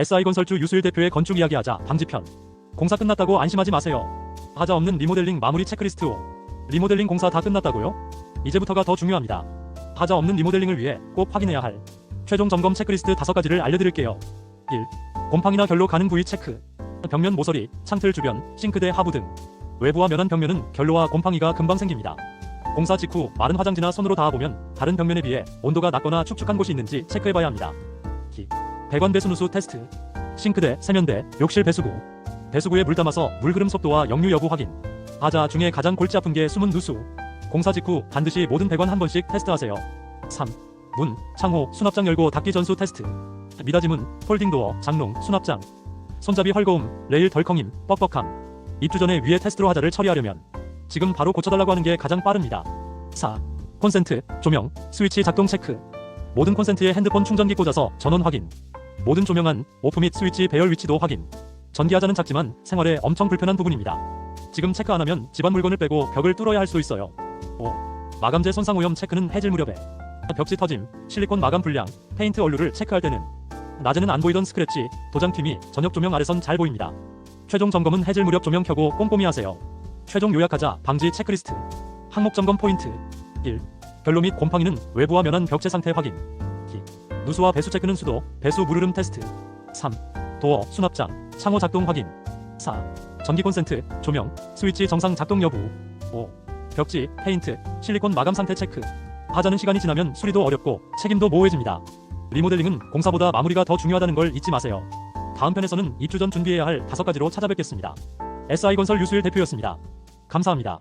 SI건설주 유수일 대표의 건축 이야기하자 방지편. 공사 끝났다고 안심하지 마세요. 하자 없는 리모델링 마무리 체크리스트 5. 리모델링 공사 다 끝났다고요? 이제부터가 더 중요합니다. 하자 없는 리모델링을 위해 꼭 확인해야 할 최종 점검 체크리스트 5가지를 알려드릴게요. 1. 곰팡이나 결로 가는 부위 체크. 벽면 모서리, 창틀 주변, 싱크대 하부 등 외부와 면한 벽면은 결로와 곰팡이가 금방 생깁니다. 공사 직후 마른 화장지나 손으로 닿아보면 다른 벽면에 비해 온도가 낮거나 축축한 곳이 있는지 체크해봐야 합니다. 기. 배관 배수 누수 테스트. 싱크대, 세면대, 욕실 배수구. 배수구에 물 담아서 물 흐름 속도와 역류 여부 확인. 하자 중에 가장 골치 아픈 게 숨은 누수. 공사 직후 반드시 모든 배관 한 번씩 테스트하세요. 3. 문, 창호, 수납장 열고 닫기 전수 테스트. 미닫이 문, 폴딩 도어, 장롱, 수납장. 손잡이 헐거움, 레일 덜컹임, 뻑뻑함. 입주 전에 위에 테스트로 하자를 처리하려면 지금 바로 고쳐달라고 하는 게 가장 빠릅니다. 4. 콘센트, 조명, 스위치 작동 체크. 모든 콘센트에 핸드폰 충전기 꽂아서 전원 확인. 모든 조명안, 오프 및 스위치 배열 위치도 확인. 전기하자는 작지만 생활에 엄청 불편한 부분입니다. 지금 체크 안 하면 집안 물건을 빼고 벽을 뚫어야 할 수 있어요. 5. 마감재 손상 오염 체크는 해질 무렵에 벽지 터짐, 실리콘 마감 불량, 페인트 얼룩을 체크할 때는 낮에는 안 보이던 스크래치, 도장 튀미 저녁 조명 아래선 잘 보입니다. 최종 점검은 해질 무렵 조명 켜고 꼼꼼히 하세요. 최종 요약하자 방지 체크리스트. 항목 점검 포인트 1. 결로 및 곰팡이는 외부와 면한 벽체 상태 확인 2. 누수와 배수 체크는 수도, 배수 물흐름 테스트 3. 도어, 수납장, 창호 작동 확인 4. 전기 콘센트, 조명, 스위치 정상 작동 여부 5. 벽지, 페인트, 실리콘 마감 상태 체크 하자는 시간이 지나면 수리도 어렵고 책임도 모호해집니다. 리모델링은 공사보다 마무리가 더 중요하다는 걸 잊지 마세요. 다음 편에서는 입주 전 준비해야 할 다섯 가지로 찾아뵙겠습니다. SI건설 유수일 대표였습니다. 감사합니다.